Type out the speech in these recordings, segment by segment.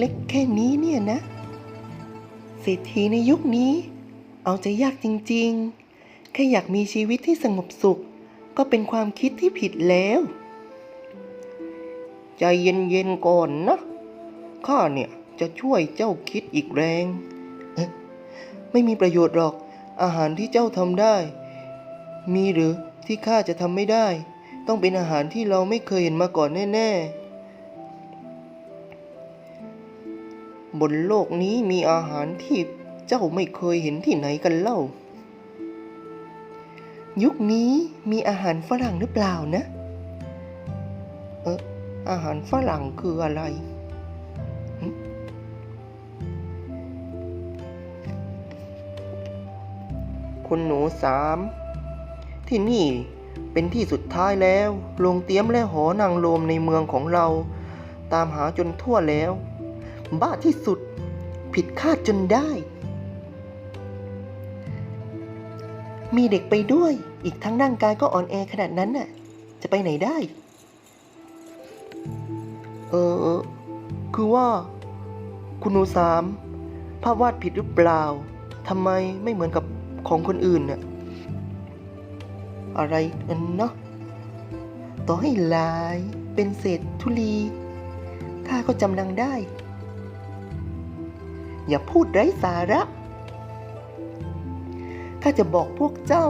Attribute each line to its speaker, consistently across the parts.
Speaker 1: เล็กๆ แค่นี้เนี่ยนะ เศรษฐีในยุคนี้ เอาใจยากจริงๆ แค่อยากมีชีวิตที่สงบสุข ก็เป็นความคิดที่ผิดแล้ว ใจเย็นๆก่อนนะ ข้าเนี่ยจะช่วยเจ้าคิดอีกแรง ไม่มีประโยชน์หรอก อาหารที่เจ้าทำได้ มีหรือที่ข้าจะทำไม่ได้ ต้องเป็นอาหารที่เราไม่เคยเห็นมาก่อนแน่ ๆ บนโลกนี้มีอาหารที่เจ้าไม่เคยเห็นที่ไหนกันเล่า ยุคนี้มีอาหารฝรั่งหรือเปล่านะ เอออาหารฝรั่งคืออะไร คุณหนูสามที่นี่เป็นที่สุดท้ายแล้วโรงเตี้ยมและหอนางโลมในเมืองของเรา ตามหาจนทั่วแล้ว บ้าที่สุด ผิดคาดจนได้ มีเด็กไปด้วย อีกทั้งร่างกายก็อ่อนแอขนาดนั้นน่ะ จะไปไหนได้ เออ คือว่า คุณหนูสาม ภาพวาดผิดหรือเปล่าทำไมไม่เหมือนกับของคนอื่นน่ะ อะไรกันเนาะต่อให้ลายเป็นเศษธุลีข้าก็จำนางได้ อย่าพูดไร้สาระข้าจะบอกพวกเจ้า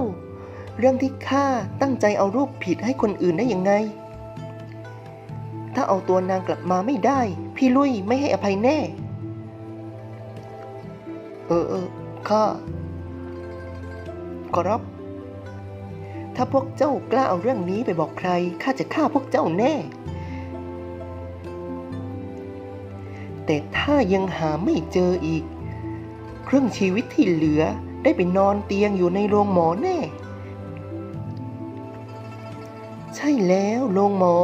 Speaker 1: เรื่องที่ข้าตั้งใจเอารูปผิดให้คนอื่นได้ยังไง ถ้าเอาตัวนางกลับมาไม่ได้ พี่ลุยไม่ให้อภัยแน่ เออเออข้าขอรับ ถ้าพวกเจ้ากล้าเอาเรื่องนี้ไปบอกใครข้าจะฆ่าพวกเจ้าแน่ แต่ถ้ายังหาไม่เจออีก ครึ่งชีวิตที่เหลือได้ไปนอนเตียงอยู่ในโรงหมอแน่ ใช่แล้วโรงหมอ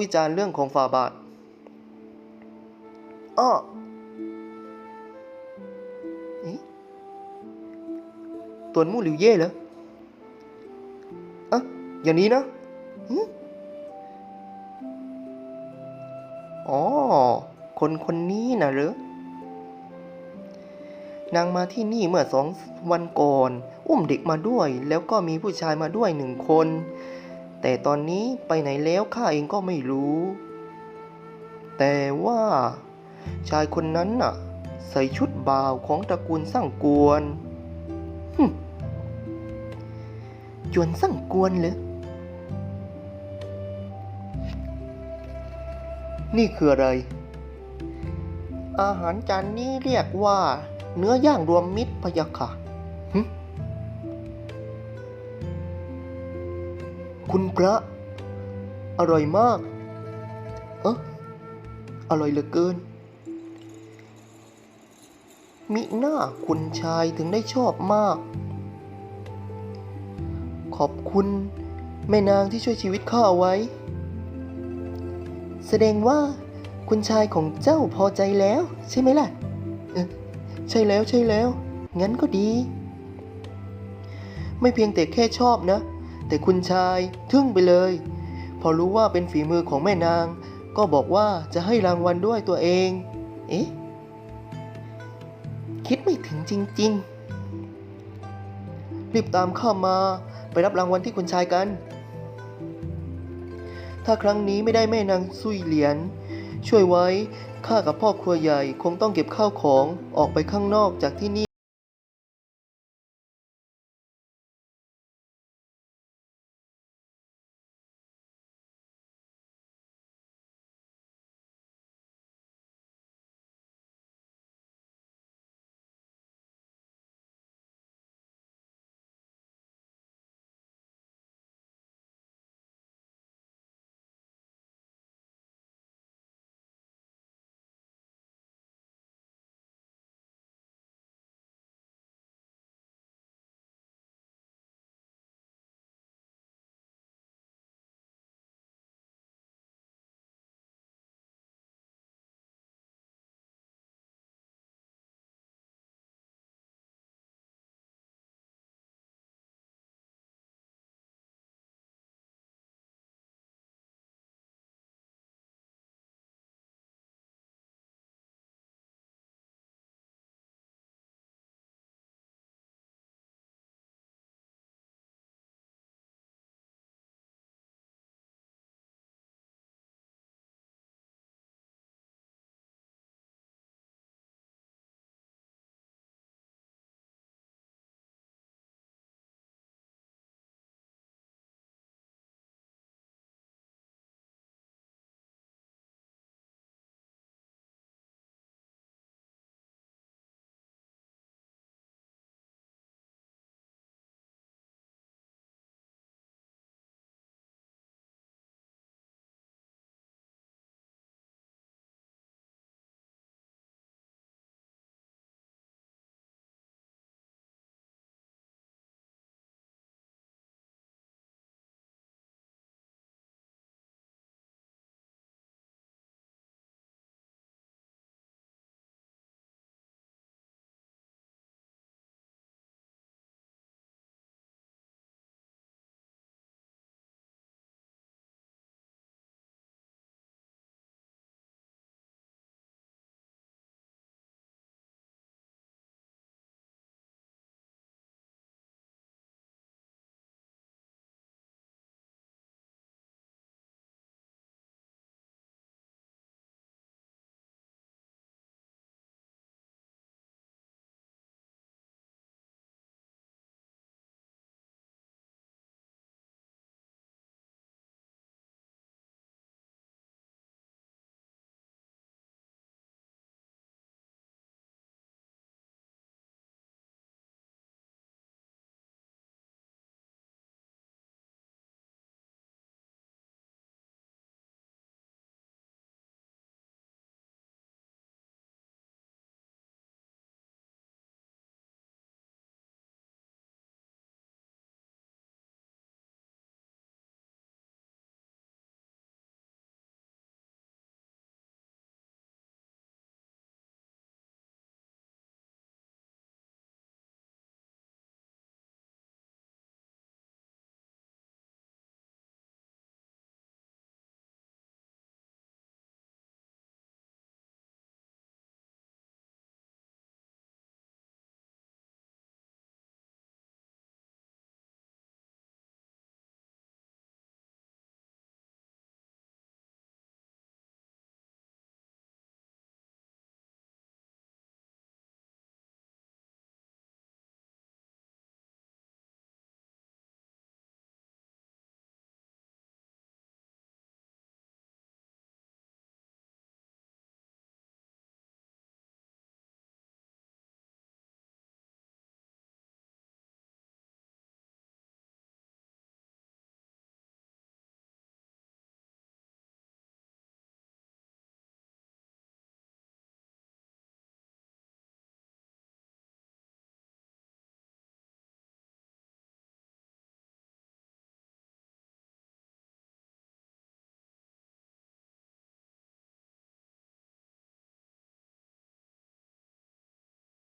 Speaker 1: วิจารณ์เรื่องของฝ่าบาทอ้อตวนมู่หลิวเย่เหรออะอย่างนี้นะอ๋อ คนคนนี้นะหรือนางมาที่นี่เมื่อสองวันก่อน อุ้มเด็กมาด้วย แล้วก็มีผู้ชายมาด้วยหนึ่งคน แต่ตอนนี้ไปไหนแล้วข้าเองก็ไม่รู้ แต่ว่า ชายคนนั้นน่ะ ใส่ชุดบ่าวของตระกูลสร้างกวนหึจวนสั่งกวนเลย นี่คืออะไร อาหารจานนี้เรียกว่า เนื้อย่างรวมมิตรพยะค่ะ คุณพระ อร่อยมาก เอออร่อยเหลือเกิน มิหน้าคุณชายถึงได้ชอบมาก ขอบคุณแม่นางที่ช่วยชีวิตข้าเอาไว้ แสดงว่าคุณชายของเจ้าพอใจแล้ว ใช่ไหมล่ะ ใช่แล้วใช่แล้ว งั้นก็ดี ไม่เพียงแต่แค่ชอบนะ แต่คุณชายทึ่งไปเลย พอรู้ว่าเป็นฝีมือของแม่นาง ก็บอกว่าจะให้รางวัลด้วยตัวเอง เอ๊ะ คิดไม่ถึงจริง ๆ รีบตามข้ามาไปรับรางวัลที่คุณชายกัน ถ้าครั้งนี้ไม่ได้แม่นางซุยเหรียญช่วยไว้ข้ากับพ่อครัวใหญ่คงต้องเก็บข้าวของออกไปข้างนอกจากที่นี่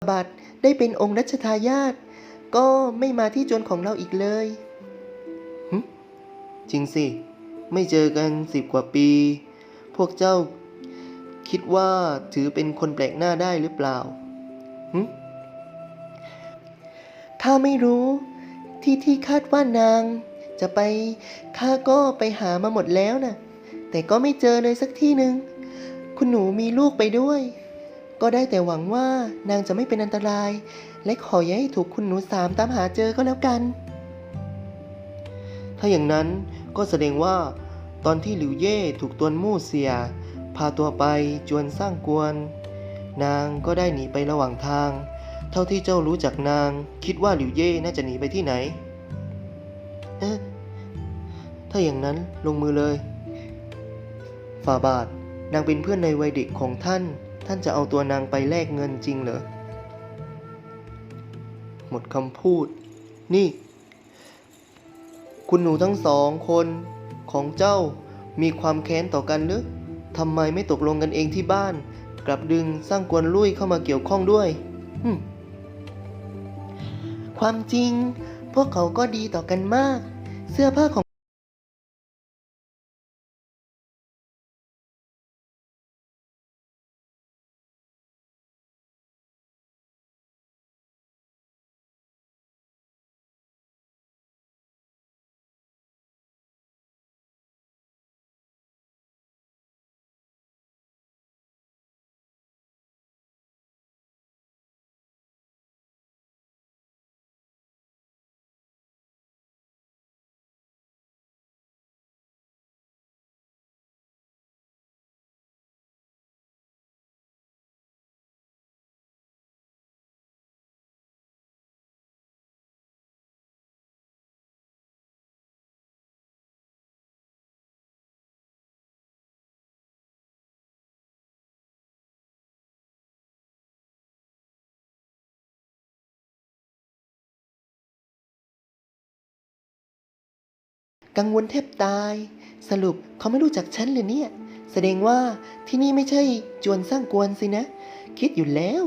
Speaker 1: บาทได้เป็นองค์รัชทายาทก็ไม่มาที่จวนของเราอีกเลยหึจริงสิ ไม่เจอกันสิบกว่าปี พวกเจ้า คิดว่าถือเป็นคนแปลกหน้าได้หรือเปล่าหึข้าไม่รู้ที่ที่คาดว่านาง จะไปข้าก็ไปหามาหมดแล้วน่ะ แต่ก็ไม่เจอเลยสักที่หนึ่ง คุณหนูมีลูกไปด้วย ก็ได้แต่หวังว่านางจะไม่เป็นอันตราย และขออย่าให้ถูกคุณหนูสามตามหาเจอก็แล้วกัน ถ้าอย่างนั้นก็แสดงว่า ตอนที่หลิวเย่ถูกตวนมู่เสีย พาตัวไปจวนสร้างกวน นางก็ได้หนีไประหว่างทาง เท่าที่เจ้ารู้จักนาง คิดว่าหลิวเย่น่าจะหนีไปที่ไหนเอถ้าอย่างนั้นลงมือเลย ฝ่าบาทนางเป็นเพื่อนในวัยเด็กของท่าน ท่านจะเอาตัวนางไปแลกเงินจริงเหรอ หมดคำพูด นี่ คุณหนูทั้งสองคนของเจ้ามีความแค้นต่อกันหรือทำไมไม่ตกลงกันเองที่บ้าน กลับดึงสร้างกวนลุยเข้ามาเกี่ยวข้องด้วยหึความจริง พวกเขาก็ดีต่อกันมาก เสื้อผ้าของ กังวลแทบตาย สรุปเขาไม่รู้จักฉันเลยเนี่ย แสดงว่าที่นี่ไม่ใช่จวนสร้างกวนสินะ คิดอยู่แล้ว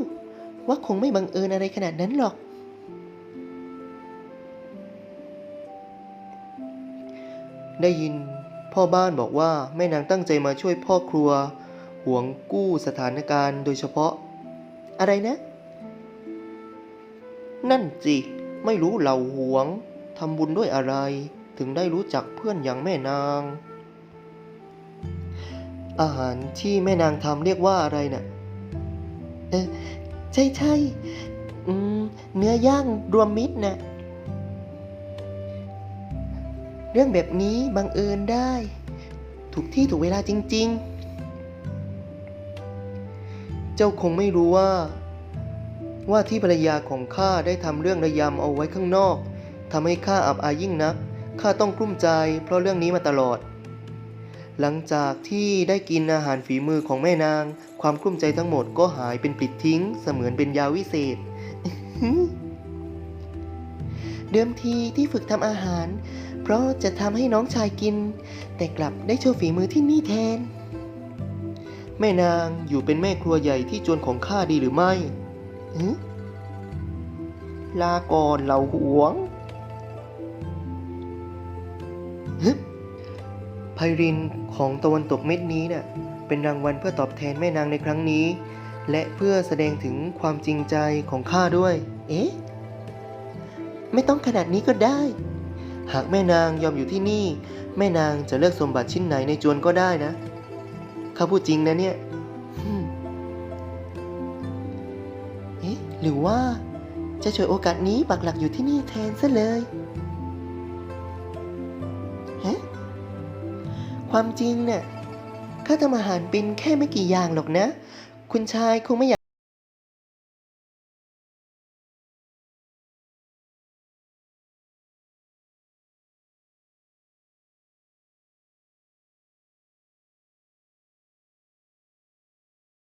Speaker 1: ว่าคงไม่บังเอิญอะไรขนาดนั้นหรอก ได้ยินพ่อบ้านบอกว่าแม่นางตั้งใจมาช่วยพ่อครัวหวงกู้สถานการณ์โดยเฉพาะ อะไรนะ นั่นสิไม่รู้เหล่าหวงทำบุญด้วยอะไร ถึงได้รู้จักเพื่อนอย่างแม่นาง อาหารที่แม่นางทำเรียกว่าอะไรน่ะ เออใช่ใช่อืมเนื้อย่างรวมมิตรน่ะเรื่องแบบนี้บังเอิญได้ ถูกที่ถูกเวลาจริง ๆ เจ้าคงไม่รู้ว่า ว่าที่ภรรยาของข้าได้ทำเรื่องระยำเอาไว้ข้างนอกทำให้ข้าอับอายยิ่งนัก ข้าต้องกลุ้มใจเพราะเรื่องนี้มาตลอด หลังจากที่ได้กินอาหารฝีมือของแม่นาง ความกลุ้มใจทั้งหมดก็หายเป็นปลิดทิ้ง เสมือนเป็นยาวิเศษ เดิมทีที่ฝึกทำอาหาร เพราะจะทำให้น้องชายกิน แต่กลับได้โชว์ฝีมือที่นี่แทน แม่นางอยู่เป็นแม่ครัวใหญ่ที่จวนของข้าดีหรือไม่ลาก่อนเหล่าหวง ไพรินของตะวันตกเม็ดนี้น่ะเป็นรางวัลเพื่อตอบแทนแม่นางในครั้งนี้ และเพื่อแสดงถึงความจริงใจของข้าด้วย เอ๊ะ ไม่ต้องขนาดนี้ก็ได้ หากแม่นางยอมอยู่ที่นี่ แม่นางจะเลือกสมบัติชิ้นไหนในจวนก็ได้นะ ข้าพูดจริงนะเนี่ยเอ๊ะหรือว่าจะฉวยโอกาสนี้ปักหลักอยู่ที่นี่แทนซะเลย ความจริงเนี่ยข้าทำอาหารเป็นแค่ไม่กี่อย่างหรอกนะ คุณชายคงไม่อยาก